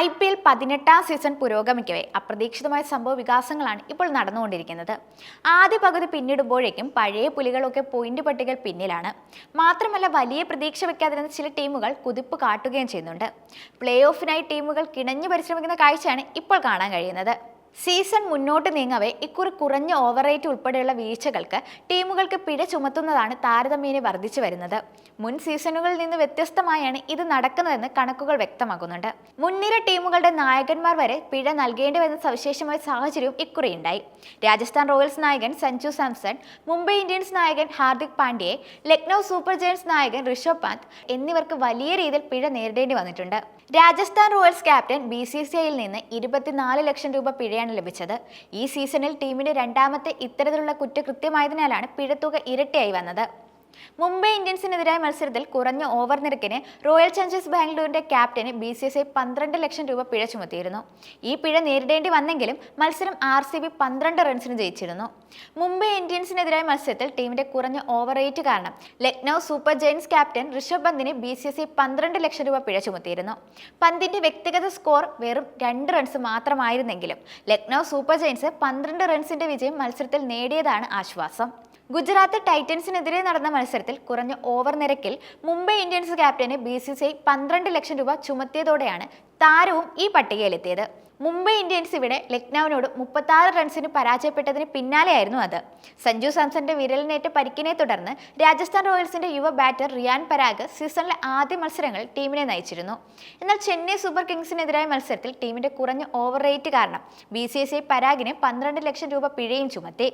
I P L പതിനെട്ടാം season പുരോഗമിക്കവേ. അപ്രതീക്ഷിതമായ സംഭവ വികാസങ്ങളാണ് ഇപ്പോൾ നടന്നുകൊണ്ടിരിക്കുന്നത്. ആദ്യ പകുതി പിന്നിടുമ്പോഴേക്കും പഴയ പുലികളൊക്കെ പോയിന്റ് പട്ടികയിൽ പിന്നിലാണ്. മാത്രമല്ല വലിയ പ്രതീക്ഷ വയ്ക്കാതിരുന്ന ചില ടീമുകൾ കുതിപ്പ് കാട്ടുകയും ചെയ്യുന്നുണ്ട്. പ്ലേ ഓഫിനായി ടീമുകൾ കിണഞ്ഞു പരിശ്രമിക്കുന്ന കാഴ്ചയാണ് ഇപ്പോൾ കാണാൻ കഴിയുന്നത്. സീസൺ മുന്നോട്ട് നീങ്ങവേ ഇക്കുറി കുറഞ്ഞ ഓവർ റേറ്റ് ഉൾപ്പെടെയുള്ള വീഴ്ചകൾക്ക് ടീമുകൾക്ക് പിഴ ചുമത്തുന്നതാണ് താരതമ്യേന വർദ്ധിച്ചു വരുന്നത്. മുൻ സീസണുകളിൽ നിന്ന് വ്യത്യസ്തമായാണ് ഇത് നടക്കുന്നതെന്ന് കണക്കുകൾ വ്യക്തമാക്കുന്നുണ്ട്. മുൻനിര ടീമുകളുടെ നായകന്മാർ വരെ പിഴ നൽകേണ്ടി വരുന്ന സവിശേഷമായ സാഹചര്യവും ഇക്കുറിയുണ്ടായി. രാജസ്ഥാൻ റോയൽസ് നായകൻ സഞ്ജു സാംസൺ മുംബൈ ഇന്ത്യൻസ് നായകൻ ഹാർദിക് പാണ്ഡ്യയെ ലക്നൗ സൂപ്പർ ജയൻസ് നായകൻ ഋഷഭ് പാന്ത് എന്നിവർക്ക് വലിയ രീതിയിൽ പിഴ നേരിടേണ്ടി വന്നിട്ടുണ്ട്. Rajasthan royals captain B C C ഐയിൽ നിന്ന് ഇരുപത്തിനാല് ലക്ഷം രൂപ പിഴയാണ് ലഭിച്ചത്. ഈ സീസണിൽ ടീമിന്റെ രണ്ടാമത്തെ ഇത്തരത്തിലുള്ള കുറ്റകൃത്യമായതിനാലാണ് പിഴത്തുക ഇരട്ടിയായി വന്നത്. മുംബൈ ഇന്ത്യൻസിനെതിരായ മത്സരത്തിൽ കുറഞ്ഞ ഓവർ നിരക്കിന് റോയൽ ചലഞ്ചേഴ്സ് ബാംഗ്ലൂരിന്റെ ക്യാപ്റ്റന് ബി സി എസ് ഐ പന്ത്രണ്ട് ലക്ഷം രൂപ പിഴ ചുമത്തിയിരുന്നു. ഈ പിഴ നേരിടേണ്ടി വന്നെങ്കിലും മത്സരം ആർ സി ബി പന്ത്രണ്ട് റൺസിന് ജയിച്ചിരുന്നു. മുംബൈ ഇന്ത്യൻസിനെതിരായ മത്സരത്തിൽ ടീമിന്റെ കുറഞ്ഞ ഓവർ റേറ്റ് കാരണം Lucknow super giants captain Rishabh പന്തിന് B C S I പന്ത്രണ്ട് ലക്ഷം രൂപ പിഴ ചുമത്തിയിരുന്നു. പന്തിന്റെ വ്യക്തിഗത സ്കോർ വെറും രണ്ട് റൺസ് മാത്രമായിരുന്നെങ്കിലും ലക്നൌ സൂപ്പർ ജയൻസ് പന്ത്രണ്ട് റൺസിന്റെ വിജയം മത്സരത്തിൽ നേടിയതാണ് ആശ്വാസം. ഗുജറാത്ത് ടൈറ്റൻസിനെതിരെ നടന്ന മത്സരത്തിൽ കുറഞ്ഞ ഓവർ നിരക്കിൽ മുംബൈ ഇന്ത്യൻസ് ക്യാപ്റ്റന് ബി സി സി ഐ പന്ത്രണ്ട് ലക്ഷം രൂപ ചുമത്തിയതോടെയാണ് താരവും ഈ പട്ടികയിലെത്തിയത്. മുംബൈ ഇന്ത്യൻസ് ഇവിടെ ലക്നൌവിനോട് മുപ്പത്താറ് റൺസിന് പരാജയപ്പെട്ടതിന് പിന്നാലെയായിരുന്നു അത്. സഞ്ജു സാംസന്റെ വിരലിനേറ്റ പരിക്കിനെ തുടർന്ന് രാജസ്ഥാൻ റോയൽസിന്റെ യുവ ബാറ്റർ റിയാൻ പരാഗ് സീസണിലെ ആദ്യ മത്സരങ്ങൾ ടീമിനെ നയിച്ചിരുന്നു. എന്നാൽ ചെന്നൈ സൂപ്പർ കിങ്സിനെതിരായ മത്സരത്തിൽ ടീമിന്റെ കുറഞ്ഞ ഓവർ റേറ്റ് കാരണം ബി സി എസ് ഐ പരാഗിന് പന്ത്രണ്ട് ലക്ഷം രൂപ പിഴയും ചുമത്തി.